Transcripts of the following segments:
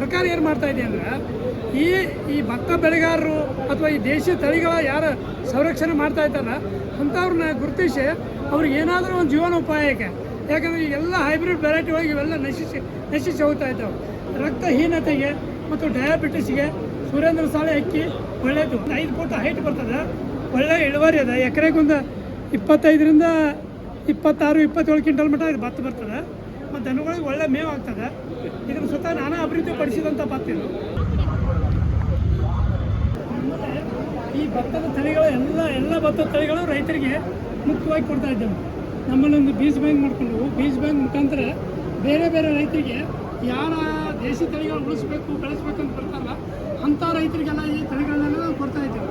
ಸರ್ಕಾರ ಏನು ಮಾಡ್ತಾ ಇದೆ ಅಂದ್ರೆ, ಈ ಈ ಭತ್ತ ಬೆಳೆಗಾರರು ಅಥವಾ ಈ ದೇಶೀಯ ತಳಿಗಳ ಯಾರು ಸಂರಕ್ಷಣೆ ಮಾಡ್ತಾ ಇದ್ದಾರೆ, ಅಂಥವ್ರನ್ನ ಗುರುತಿಸಿ ಅವ್ರಿಗೆ ಏನಾದರೂ ಒಂದು ಜೀವನೋಪಾಯಕ್ಕೆ ಯಾಕಂದರೆ ಎಲ್ಲ ಹೈಬ್ರಿಡ್ ವೆರೈಟಿ ಒಳಗೆ ಇವೆಲ್ಲ ನಶಿಸಿ ನಶಿಸಿ ಹೋಗ್ತಾ ಇದ್ದಾವೆ. ರಕ್ತಹೀನತೆಗೆ ಮತ್ತು ಡಯಾಬಿಟಿಸ್ಗೆ ಸುರೇಂದ್ರ ಸಾಳೆ ಅಕ್ಕಿ ಒಳ್ಳೆಯದು. ಐದು ಫುಟ್ ಹೈಟ್ ಬರ್ತದೆ. ಒಳ್ಳೆ ಇಳುವರಿ ಅದ ಎಕರೆಗೊಂದು ಇಪ್ಪತ್ತೈದರಿಂದ ಇಪ್ಪತ್ತಾರು, ಇಪ್ಪತ್ತೇಳು ಕ್ವಿಂಟಲ್ ಮಟ್ಟ ಇದು ಭತ್ತ ಬರ್ತದೆ. ಮತ್ತು ದನಗಳಿಗೆ ಒಳ್ಳೆ ಮೇವು ಆಗ್ತದೆ. ಇದನ್ನು ಸ್ವತಃ ನಾನಾ ಅಭಿವೃದ್ಧಿ ಪಡಿಸಿದಂಥ ಪಾತ್ರ ಇದು. ಈ ಭತ್ತದ ತಳಿಗಳು ಎಲ್ಲ ಎಲ್ಲ ಭತ್ತದ ತಳಿಗಳು ರೈತರಿಗೆ ಮುಕ್ತವಾಗಿ ಕೊಡ್ತಾ ಇದ್ದೇವೆ. ನಮ್ಮಲ್ಲಿ ಒಂದು ಬೀಜ ಬ್ಯಾಂಕ್ ಮಾಡ್ಕೊಂಡು ಬೀಜ ಬ್ಯಾಂಕ್ ಮುಖಾಂತರ ಬೇರೆ ಬೇರೆ ರೈತರಿಗೆ ಯಾರ ದೇಶಿ ತಳಿಗಳು ಉಳಿಸ್ಬೇಕು ಬೆಳೆಸ್ಬೇಕು ಅಂತ ಬರ್ತಾರಲ್ಲ ಅಂಥ ರೈತರಿಗೆಲ್ಲ ಈ ತಳಿಗಳನ್ನೆಲ್ಲ ನಾವು ಕೊಡ್ತಾ ಇದ್ದೇವೆ.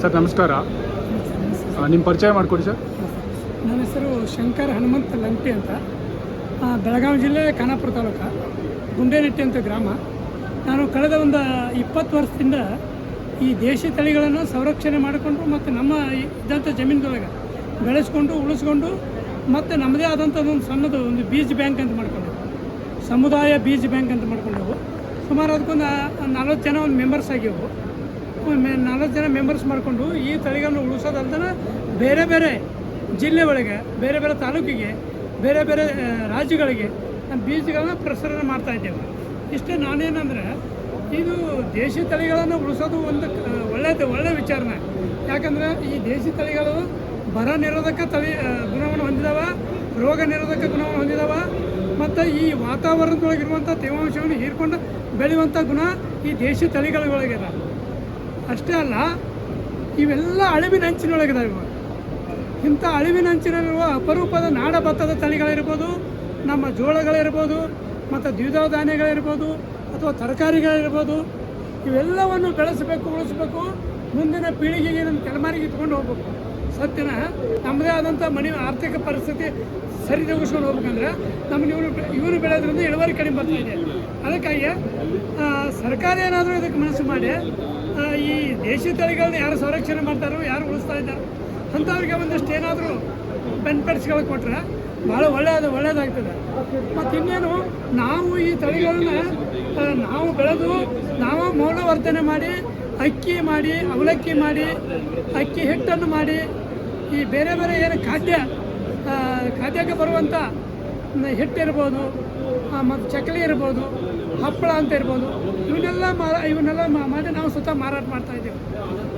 ಸರ್ ನಮಸ್ಕಾರ. ನಿಮ್ಮ ಪರಿಚಯ ಮಾಡಿಕೊಡಿ ಸರ್. ನನ್ನ ಹೆಸರು ಶಂಕರ್ ಹನುಮಂತ್ ಲಂಟಿ ಅಂತ. ಬೆಳಗಾವಿ ಜಿಲ್ಲೆ ಖಾನಾಪುರ ತಾಲೂಕು, ಗುಂಡೇನಟ್ಟಿ ಅಂತ ಗ್ರಾಮ. ನಾನು ಕಳೆದ ಒಂದು ಇಪ್ಪತ್ತು ವರ್ಷದಿಂದ ಈ ದೇಶಿ ತಳಿಗಳನ್ನು ಸಂರಕ್ಷಣೆ ಮಾಡಿಕೊಂಡು ಮತ್ತು ನಮ್ಮ ಇದ್ದಂಥ ಜಮೀನುದೊಳಗೆ ಬೆಳೆಸ್ಕೊಂಡು, ಉಳಿಸ್ಕೊಂಡು ಮತ್ತು ನಮ್ಮದೇ ಆದಂಥದ್ದು ಒಂದು ಸಣ್ಣದು ಒಂದು ಬೀಜ್ ಬ್ಯಾಂಕ್ ಅಂತ ಮಾಡ್ಕೊಂಡು ಸಮುದಾಯ ಬೀಜ್ ಬ್ಯಾಂಕ್ ಅಂತ ಮಾಡ್ಕೊಂಡೆವು. ಸುಮಾರು ಅದಕ್ಕೊಂದು ನಲ್ವತ್ತು ಜನ ಒಂದು ಮೆಂಬರ್ಸ್ ಆಗಿವು ನಾಲ್ಕು ಜನ ಮೆಂಬರ್ಸ್ ಮಾಡಿಕೊಂಡು ಈ ತಳಿಗಳನ್ನು ಉಳಿಸೋದಲ್ದನ ಬೇರೆ ಬೇರೆ ಜಿಲ್ಲೆ ಒಳಗೆ, ಬೇರೆ ಬೇರೆ ತಾಲೂಕಿಗೆ, ಬೇರೆ ಬೇರೆ ರಾಜ್ಯಗಳಿಗೆ ನಮ್ಮ ಬೀಜಗಳನ್ನ ಪ್ರಸರಣ ಮಾಡ್ತಾ ಇದ್ದೇವೆ. ಇಷ್ಟೇ ನಾನೇನಂದ್ರೆ, ಇದು ದೇಶಿ ತಳಿಗಳನ್ನು ಉಳಿಸೋದು ಒಂದು ಒಳ್ಳೆಯದು ಒಳ್ಳೆಯ ವಿಚಾರನೆ. ಯಾಕಂದರೆ ಈ ದೇಶಿ ತಳಿಗಳು ಬರ ನಿರೋಧಕ ತಳಿ ಗುಣವನ್ನು ಹೊಂದಿದಾವ, ರೋಗ ನಿರೋಧಕ ಗುಣವನ್ನು ಹೊಂದಿದಾವ, ಮತ್ತು ಈ ವಾತಾವರಣದೊಳಗಿರುವಂಥ ತೇವಾಂಶವನ್ನು ಹೀರ್ಕೊಂಡು ಬೆಳೆಯುವಂಥ ಗುಣ ಈ ದೇಶಿ ತಳಿಗಳೊಳಗಿದೆ ಅಷ್ಟೇ ಅಲ್ಲ, ಇವೆಲ್ಲ ಅಳಿವಿನ ಅಂಚಿನೊಳಗಿದಾವೆ ಇಂಥ ಅಳಿವಿನಂಚಿನಲ್ಲಿರುವ ಅಪರೂಪದ ನಾಡ ಭತ್ತದ ತಳಿಗಳಿರ್ಬೋದು, ನಮ್ಮ ಜೋಳಗಳಿರ್ಬೋದು, ಮತ್ತು ದ್ವಿದಳ ಧಾನ್ಯಗಳಿರ್ಬೋದು, ಅಥವಾ ತರಕಾರಿಗಳಿರ್ಬೋದು, ಇವೆಲ್ಲವನ್ನು ಬೆಳೆಸಬೇಕು, ಉಳಿಸ್ಬೇಕು, ಮುಂದಿನ ಪೀಳಿಗೆಗೆ ನಮ್ಮ ತಲೆಮಾರಿಗೆ ಇಟ್ಕೊಂಡು ಹೋಗ್ಬೇಕು. ಸತ್ಯನ, ನಮ್ಮದೇ ಆದಂಥ ಮನೆ ಆರ್ಥಿಕ ಪರಿಸ್ಥಿತಿ ಸರಿದೂಗಿಸ್ಕೊಂಡು ಹೋಗ್ಬೇಕಂದ್ರೆ ನಮ್ಗೆ ಇವರು ಇವರು ಬೆಳೆಯೋದ್ರಿಂದ ಇಳುವರಿ ಕಡಿಮೆ ಬರ್ತಾ ಇದೆ. ಅದಕ್ಕಾಗಿ ಸರ್ಕಾರ ಏನಾದರೂ ಇದಕ್ಕೆ ಮನಸ್ಸು ಮಾಡಿ ಈ ದೇಶಿ ತಳಿಗಳನ್ನ ಯಾರು ಸಂರಕ್ಷಣೆ ಮಾಡ್ತಾರೋ, ಯಾರು ಉಳಿಸ್ತಾ ಇದ್ದಾರೋ ಅಂಥವ್ರಿಗೆ ಒಂದಷ್ಟು ಏನಾದರೂ ಬೆನಿಫಿಟ್ಸ್ಗಳು ಕೊಟ್ಟರೆ ಭಾಳ ಒಳ್ಳೆಯದು ಒಳ್ಳೆಯದಾಗ್ತದೆ ಮತ್ತು ಇನ್ನೇನು, ನಾವು ಈ ತಳಿಗಳನ್ನ ನಾವು ಬೆಳೆದು ನಾವು ಮೌಲ್ಯವರ್ಧನೆ ಮಾಡಿ, ಅಕ್ಕಿ ಮಾಡಿ, ಅವಲಕ್ಕಿ ಮಾಡಿ, ಅಕ್ಕಿ ಹಿಟ್ಟನ್ನು ಮಾಡಿ, ಈ ಬೇರೆ ಬೇರೆ ಏನು ಖಾದ್ಯ ಖಾದ್ಯಕ್ಕೆ ಬರುವಂಥ ಹಿಟ್ಟಿರ್ಬೋದು ಮತ್ತು ಚಕ್ಕಲಿ ಇರ್ಬೋದು, ಹಪ್ಪಳ ಅಂತ ಇರ್ಬೋದು, ಇವನ್ನೆಲ್ಲ ಮಾರ, ಇವನ್ನೆಲ್ಲ ಮಾಡಿ ನಾವು ಸ್ವತಃ ಮಾರಾಟ ಮಾಡ್ತಾ ಇದ್ದೇವೆ.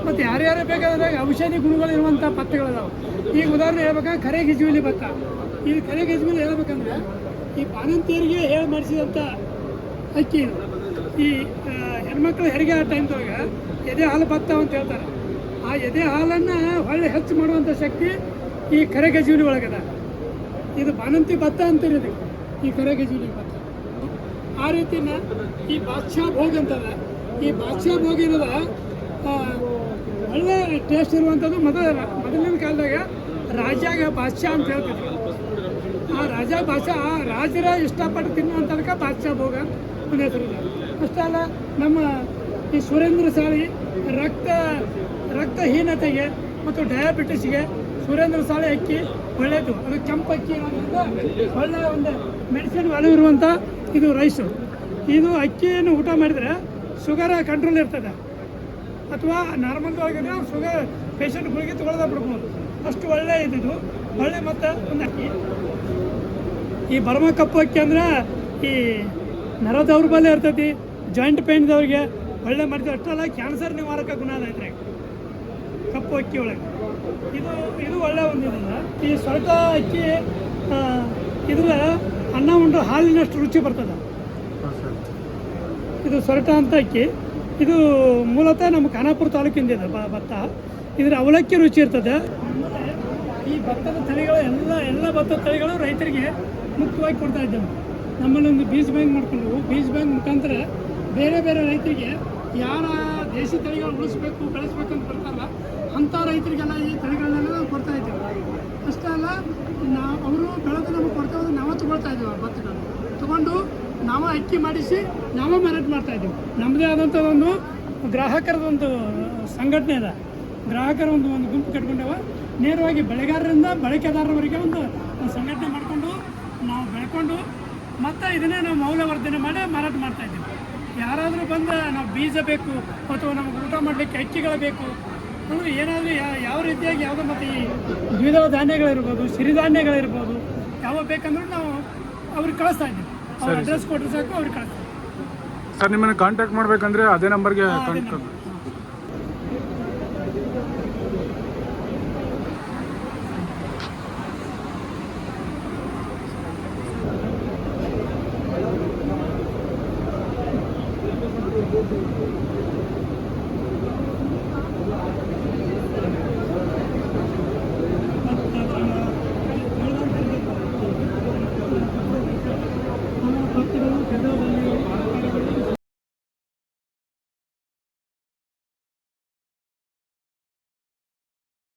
ಮತ್ತು ಯಾರ್ಯಾರು ಬೇಕಾದ್ರೆ ಔಷಧಿ ಗುಣಗಳಿರುವಂಥ ಭತ್ತಗಳಿದಾವೆ ಈಗ ಉದಾಹರಣೆ ಹೇಳ್ಬೇಕಂದ್ರೆ ಕರೆ ಗಿಜುವಿಲಿ ಭತ್ತ. ಈ ಕರೆ ಗಿಜುವಿಲಿ ಹೇಳ್ಬೇಕಂದ್ರೆ, ಈ ಬಾಣಂತಿಯರಿಗೆ ಹೇಳಿ ಮಾಡಿಸಿದಂಥ ಅಕ್ಕಿ ಇದು. ಈ ಹೆಣ್ಮಕ್ಳು ಹೆರಿಗೆ ಆ ಟೈಮ್ದೊಳಗೆ ಎದೆ ಹಾಲು ಭತ್ತ ಅಂತ ಹೇಳ್ತಾರೆ. ಆ ಎದೆ ಹಾಲನ್ನು ಹೊಳ್ಳಿ ಹೆಚ್ಚು ಮಾಡುವಂಥ ಶಕ್ತಿ ಈ ಕರೆ ಕರೆಗಜೀವನಿ ಒಳಗದ. ಇದು ಬಾಣಂತಿ ಭತ್ತ ಅಂತ ಇದು ಈ ಕರೆಗಜೀವನಿ ಭತ್ತ ಆ ರೀತಿನ ಈ ಬಾದ್ಶಾ ಭೋಗ್ ಅಂತಾರೆ ಈ ಬಾದ್ಶಾ ಭೋಗ ಏನದ? ಒಳ್ಳೆ ಟೇಸ್ಟ್ ಇರುವಂಥದ್ದು ಮೊದಲ ಮೊದಲಿನ ಕಾಲದಾಗ ರಾಜಾಗ ಬಾದ್ಶಾ ಅಂತ ಹೇಳ್ತಾರೆ ಆ ರಾಜ ಆ ರಾಜರ ಇಷ್ಟಪಟ್ಟು ತಿನ್ನುವಂಥದಕ್ಕೆ ಬಾದ್ಶಾ ಭೋಗ ಅಂತ ಒಂದು ಹೆಸರಿದೆ. ಅಷ್ಟೇ ಅಲ್ಲ, ನಮ್ಮ ಈ ಸುರೇಂದ್ರ ಸಾಳಿ ರಕ್ತ, ರಕ್ತಹೀನತೆಗೆ ಮತ್ತು ಡಯಾಬಿಟಿಸ್ಗೆ ಸುರೇಂದ್ರ ಸಾಳೆ ಅಕ್ಕಿ ಒಳ್ಳೆಯದು ಅದು ಕೆಂಪು ಅಕ್ಕಿ ಇರೋದ್ರಿಂದ ಒಳ್ಳೆಯ ಒಂದು ಮೆಡಿಸಿನ್ ವ್ಯಾಲ್ಯೂ ಇರುವಂಥ ಇದು ರೈಸು ಇದು ಅಕ್ಕಿಯನ್ನು ಊಟ ಮಾಡಿದರೆ ಶುಗರ್ ಕಂಟ್ರೋಲ್ ಇರ್ತದೆ. ಅಥವಾ ನಾರ್ಮಲ್ ಆಗಿ ಶುಗರ್ ಪೇಷಂಟ್ ಗುಳಿಗೆ ತೊಗೊಳ್ದ ಬಿಡ್ಬೋದು. ಅಷ್ಟು ಒಳ್ಳೆ ಇದ್ದಿದ್ದು ಒಳ್ಳೆ ಮತ್ತು ಒಂದು ಅಕ್ಕಿ. ಈ ಬರ್ಮ ಕಪ್ಪು ಅಕ್ಕಿ ಅಂದ್ರೆ ಈ ನರ ದೌರ್ಬಲ್ಯ ಇರ್ತೈತಿ. ಜಾಯಿಂಟ್ ಪೇನ್ದವ್ರಿಗೆ ಒಳ್ಳೆ ಮಾಡ್ತೀವಿ ಅಷ್ಟಲ್ಲ ಕ್ಯಾನ್ಸರ್ ನಿವಾರಕ ಗುಣ ಐತ್ರಿ ಕಪ್ಪು ಅಕ್ಕಿ ಒಳಗೆ. ಇದು ಇದು ಒಳ್ಳೆ ಒಂದು ಈ ಸೊರಟ ಅಕ್ಕಿ ಇದರ ಅನ್ನ ಉಂಡು ಹಾಲಿನಷ್ಟು ರುಚಿ ಬರ್ತದೆ. ಇದು ಸೊರಟ ಅಂತ ಅಕ್ಕಿ. ಇದು ಮೂಲತಃ ನಮ್ಮ ಖಾನಾಪುರ ತಾಲೂಕಿಂದ ಇದೆ ಭತ್ತ. ಇದ್ರ ಅವಲಕ್ಕಿ ರುಚಿ ಇರ್ತದೆ. ಈ ಭತ್ತದ ತಳಿಗಳು ಎಲ್ಲ ಎಲ್ಲ ಭತ್ತದ ತಳಿಗಳು ರೈತರಿಗೆ ಮುಕ್ತವಾಗಿ ಕೊಡ್ತಾ ಇದ್ದೇವೆ. ನಮ್ಮಲ್ಲಿ ಒಂದು ಬೀಜ ಬ್ಯಾಂಕ್ ಮಾಡ್ಕೊಂಡು ಬೀಜ ಬ್ಯಾಂಕ್ ಮುಖಾಂತರ ಬೇರೆ ಬೇರೆ ರೈತರಿಗೆ ಯಾರ ದೇಶಿ ತಳಿಗಳು ಉಳಿಸ್ಬೇಕು ಬೆಳೆಸ್ಬೇಕು ಅಂತ ಅಂಥ ರೈತರಿಗೆಲ್ಲ ಈ ತಳಿಗಳನ್ನೆಲ್ಲ ಕೊಡ್ತಾ ಇದ್ದೀವಿ. ಅಷ್ಟೇ ಅಲ್ಲ ನಾವು ಅವರು ಬೆಳೆದು ನಮಗೆ ಕೊಡ್ತಾ ಹೋದ್ರೆ ನಾವು ತೊಗೊಳ್ತಾ ಇದ್ದೀವಿ ಆ ತೊಗೊಂಡು ನಾವು ಅಕ್ಕಿ ಮಾಡಿಸಿ ನಾವೇ ಮಾರಾಟ ಮಾಡ್ತಾ ಇದ್ದೀವಿ. ನಮ್ಮದೇ ಆದಂಥ ಒಂದು ಗ್ರಾಹಕರದೊಂದು ಸಂಘಟನೆ ಇದೆ. ಗ್ರಾಹಕರ ಒಂದು ಒಂದು ಗುಂಪು ಕಟ್ಕೊಂಡವ. ನೇರವಾಗಿ ಬೆಳೆಗಾರರಿಂದ ಬಳಕೆದಾರರವರೆಗೆ ಒಂದು ಸಂಘಟನೆ ಮಾಡಿಕೊಂಡು ನಾವು ಬೆಳ್ಕೊಂಡು ಮತ್ತು ಇದನ್ನೇ ನಾವು ಮೌಲ್ಯವರ್ಧನೆ ಮಾಡಿ ಮಾರಾಟ ಮಾಡ್ತಾ ಇದ್ದೀವಿ. ಯಾರಾದರೂ ಬಂದ ನಾವು ಬೀಜ ಬೇಕು, ಅಥವಾ ನಮಗೆ ಊಟ ಮಾಡಲಿಕ್ಕೆ ಅಕ್ಕಿಗಳು ಬೇಕು ಅಂದರೆ ಏನಾದರೂ ಯಾವ ರೀತಿಯಾಗಿ ಯಾವುದೋ ಮತ್ತು ಈ ದ್ವಿದಳ ಧಾನ್ಯಗಳಿರ್ಬೋದು ಸಿರಿಧಾನ್ಯಗಳಿರ್ಬೋದು ಯಾವ ಬೇಕಂದ್ರೂ ನಾವು ಅವ್ರಿಗೆ ಕಳಿಸ್ತಾ ಇದ್ದೀವಿ. ಅವ್ರ ಅಡ್ರೆಸ್ ಕೊಟ್ಟರೆ ಸಾಕು ಅವ್ರಿಗೆ ಕಳಿಸ್ತೀವಿ ಸರ್ ನಿಮ್ಮನ್ನು ಕಾಂಟ್ಯಾಕ್ಟ್ ಮಾಡಬೇಕಂದ್ರೆ ಅದೇ ನಂಬರ್ಗೆ ಕಾಂಟ್ಯಾಕ್ಟ್ Thank.